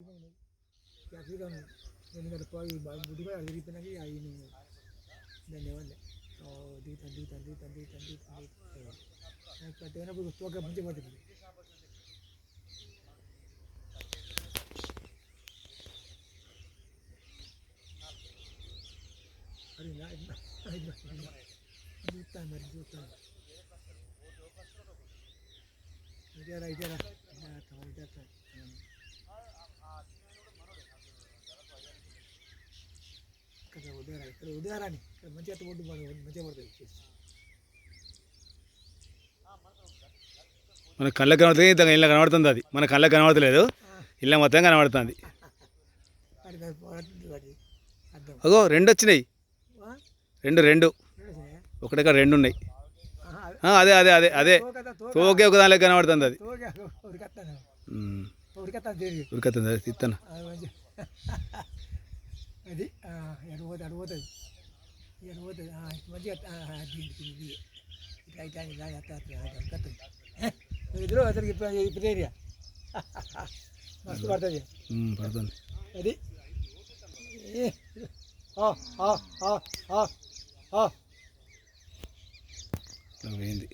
Capsicum എനിക്ക് അടുപ്പായി മുടികൾ അഴുകി തന്നെ ആയി നിങ്ങൾ ധന്യവാദ ഓതി തണ്ടി തണ്ടി തണ്ടി തണ്ടി തണ്ടി കട്ടേനെ പുസ്തകമൊക്കെ പഞ്ച് പറ്റില്ല അറിയില്ല ജൂത്താൻ മതി ജൂത്താൻ ഐഡിയ ഐഡിയ ഐഡിയ ఇదేరా ఇక్కడ ఉదయరా ఇక్కడ మంచిగా ఒడ్డు మంచిగా పడుతుంది మన కళ్ళకి కనబడుతుంది ఇంత ఇళ్ళ కనబడుతుంది అది. మన కళ్ళకి కనబడతలేదు. ఇళ్ళ మొత్తం కనబడుతుంది. అగో రెండు వచ్చినాయి? రెండు రెండు. నడిచినాయా? ఒకటే కాడ రెండు ఉన్నాయి. అది- అదే అదే అదే తోక ఒక దానిలో కనబడుతుంది అది. అది తిత్తాను. ఎడబోతుంది అడిపోతుంది ఎడబోతుంది మంచిగా ఆ, అది ఇది, ఇది ఇట్లా ఇట్లా ఇలా కత్తుంది ఇద్దరు అతనికి ఇప్పుడు ఏరియా మస్తు పడుతుంది పడుతుంది అది. ఇట్లా పోయింది